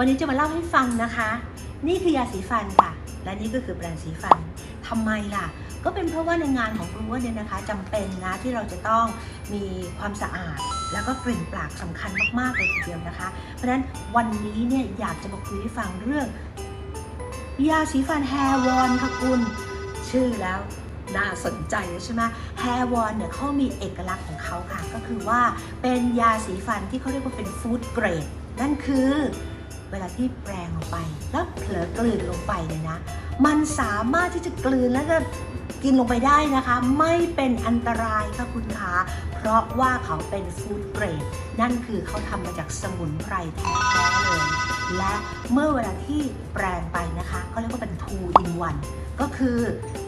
วันนี้จะมาเล่าให้ฟังนะคะ นี่คือยาสีฟันค่ะ และนี่ก็คือแปรงสีฟันทำไมล่ะ ก็เป็นเพราะว่าในงานของครูว่าเนี่ยนะคะจำเป็นนะที่เราจะต้องมีความสะอาด แล้วก็กลิ่นปากสำคัญมากๆเลยทีเดียวนะคะ เพราะฉะนั้นวันนี้เนี่ยอยากจะมาคุยให้ฟังเรื่อง ยาสีฟันแฮร์วอนค่ะคุณชื่อแล้วน่าสนใจใช่ไหมแฮร์วอนเนี่ยเขามีเอกลักษณ์ของเขาค่ะ ก็คือว่าเป็นยาสีฟันที่เขาเรียกว่าเป็นฟู้ดเกรด นั่นคือ เวลาที่แปรงลงไป แล้วเผลอกลืนลงไปเนี่ยนะ มันสามารถที่จะกลืนแล้วก็กินลงไปได้นะคะ ไม่เป็นอันตรายค่ะคุณคะเพราะว่าเขาเป็นฟู้ดเกรด นั่นคือเขาทำมาจากสมุนไพรแท้ๆเลย และเมื่อเวลาที่แปรงไปนะคะเขาเรียกว่าเป็น two in one ก็คือ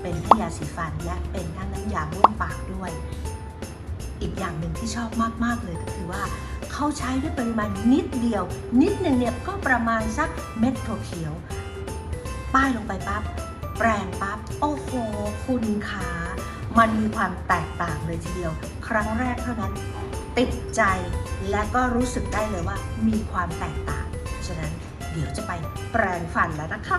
เป็นทั้งยาสีฟันและเป็นทั้งน้ำยาบ้วนปากด้วย อีกอย่างหนึ่งที่ชอบมาก ๆ เลยก็คือว่า เขาใช้ด้วยปริมาณนิดเดียว นิดหนึ่งเนี่ยก็ประมาณสักเม็ดถั่วเขียว ป้ายลงไปปั๊บแปรงปั๊บโอ้โหคุณขามันมีความแตกต่างเลยทีเดียว ครั้งแรกเท่านั้น ติดใจและก็รู้สึกได้เลยว่ามีความแตกต่าง ฉะนั้นเดี๋ยวจะไปแปรงฟันแล้วนะคะ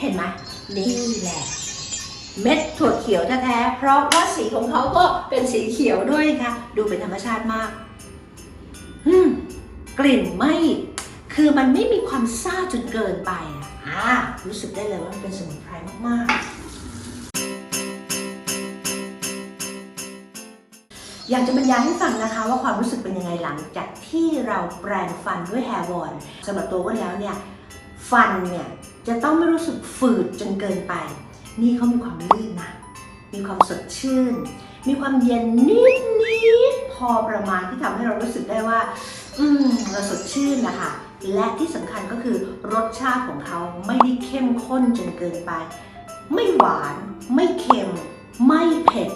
เห็นไหมนี่แหละ เม็ดถั่วเขียวแท้ๆ เพราะว่าสีของเขาก็เป็นสีเขียวด้วยค่ะ ดูเป็นธรรมชาติมากอืมกลิ่นไม่ คือมันไม่มีความซ่าจนเกินไปอะอ่ารู้สึกได้เลยว่ามันเป็นสมุนไพรมากๆ อยากจะบรรยายให้ฟังนะคะ ว่าความรู้สึกเป็นยังไงหลังจากที่เราแปรงฟันด้วยแฮร์วอนสำหรับตัวก็แล้วเนี่ย ฟันเนี่ยจะต้องไม่รู้สึกฝืดจนเกินไป นี่เขามีความลื่นนะ มีความสดชื่น มีความเย็นนิดนิดๆพอประมาณที่ทำให้เรารู้สึกได้ว่า อืมเราสดชื่นนะคะและที่สำคัญก็คือรสชาติของเขาไม่ได้เข้มข้นจนเกินไป ไม่หวาน ไม่เค็ม ไม่เผ็ด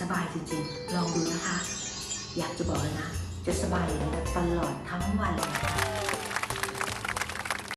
สบายจริงๆ ลองดูนะคะ อยากจะบอกเลยนะ จะสบายอย่างนี้ตลอดทั้งวันเลย